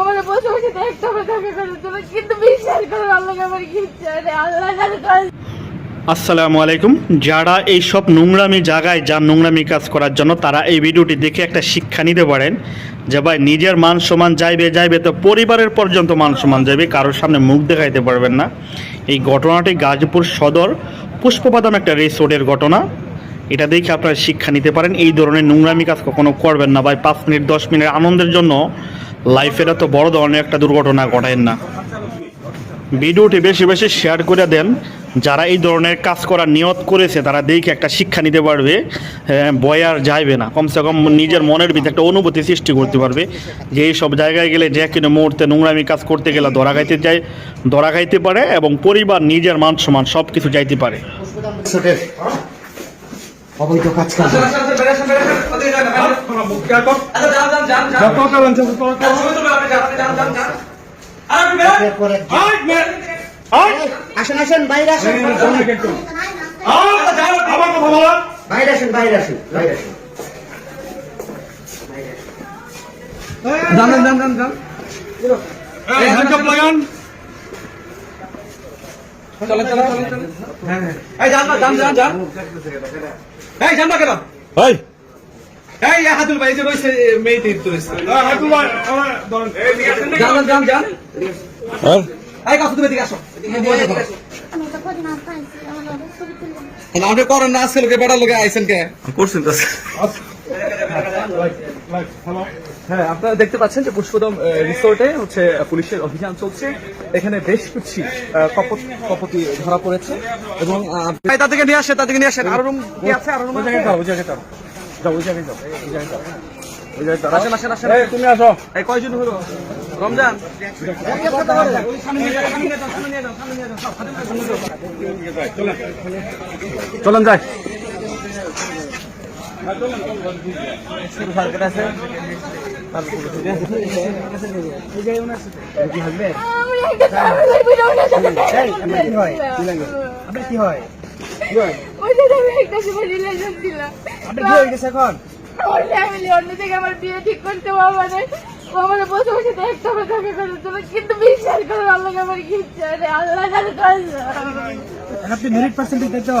আমার বসে বসে দেখতে হবে তাকে করে তুমি কিন্তু বিশ্বাস আমার আল্লাহ আসসালামু আলাইকুম। যারা এই সব নোংরামি জায়গায় যান নোংরামি কাজ করার জন্য, তারা এই ভিডিওটি দেখে একটা শিক্ষা নিতে পারেন যে ভাই, নিজের মান সমান যাইবে যাইবে তো পরিবারের পর্যন্ত মান সমান যাবে কারোর সামনে মুখ দেখাইতে পারবেন না। এই ঘটনাটি গাজীপুর সদর পুষ্পবাদাম একটা রিসোর্টের ঘটনা। এটা দেখে আপনারা শিক্ষা নিতে পারেন। এই ধরনের নোংরামি কাজ কখনো করবেন না ভাই। পাঁচ মিনিট, দশ মিনিট আনন্দের জন্য লাইফের এত বড় ধরনের একটা দুর্ঘটনা ঘটায় না। ভিডিওটি বেশি বেশি শেয়ার করে দেন। যারা এই ধরনের কাজ করার নিয়ত করেছে তারা দেখে একটা শিক্ষা নিতে পারবে। হ্যাঁ, ভয় আর যাইবে না। কমসে কম নিজের মনের ভিতরে একটা অনুভূতি সৃষ্টি করতে পারবে যে এই সব জায়গায় গেলে যে কিনা মুহূর্তে নোংরামি কাজ করতে গেলে ধরা খাইতে যায় ধরা খাইতে পারে এবং পরিবার নিজের মান সমান সব কিছু যাইতে পারে অবৈধ কাজ কাজ আসুন আসুন বাইরে আসুন বাইরে আসুন বাইরে আসুন বাইরে আসুন এই জান না জান জান জান এই জান না কেন ভাই এই হাতুল ভাই যে রইছে মেয়েটি তো না জান জান হ্যাঁ এই কাছে তুমি এদিকে আসো আমার আমাদের করেন না আজকে লোকে বেড়ার লোকে আইছেন কে করছেন তো হ্যাঁ আপনারা দেখতে পাচ্ছেন যে পুষ্পদম রিসোর্টে হচ্ছে পুলিশের অভিযান চলছে। এখানে বেশ কিছু কপট কপতি ধরা পড়েছে এবং এই তাদেরকে নিয়ে আসে তাদেরকে নিয়ে আসেন। আরও রুম কি আছে আরও রুম আছে। আসেন আসেন আসেন। তুমি আসো। এই কয়জন হলো? রমজান? চলেন যাই। এখন ফ্যামিলি অন্য থেকে আমার বিয়ে ঠিক করতে বাবা আমার বসে বসে দেখতে হবে তাকে কিন্তু বিশ্বাস করো আল্লাহ আমার কি ইচ্ছা আল্লাহ আপনি মেরিট পার্সেন্টেজ তো?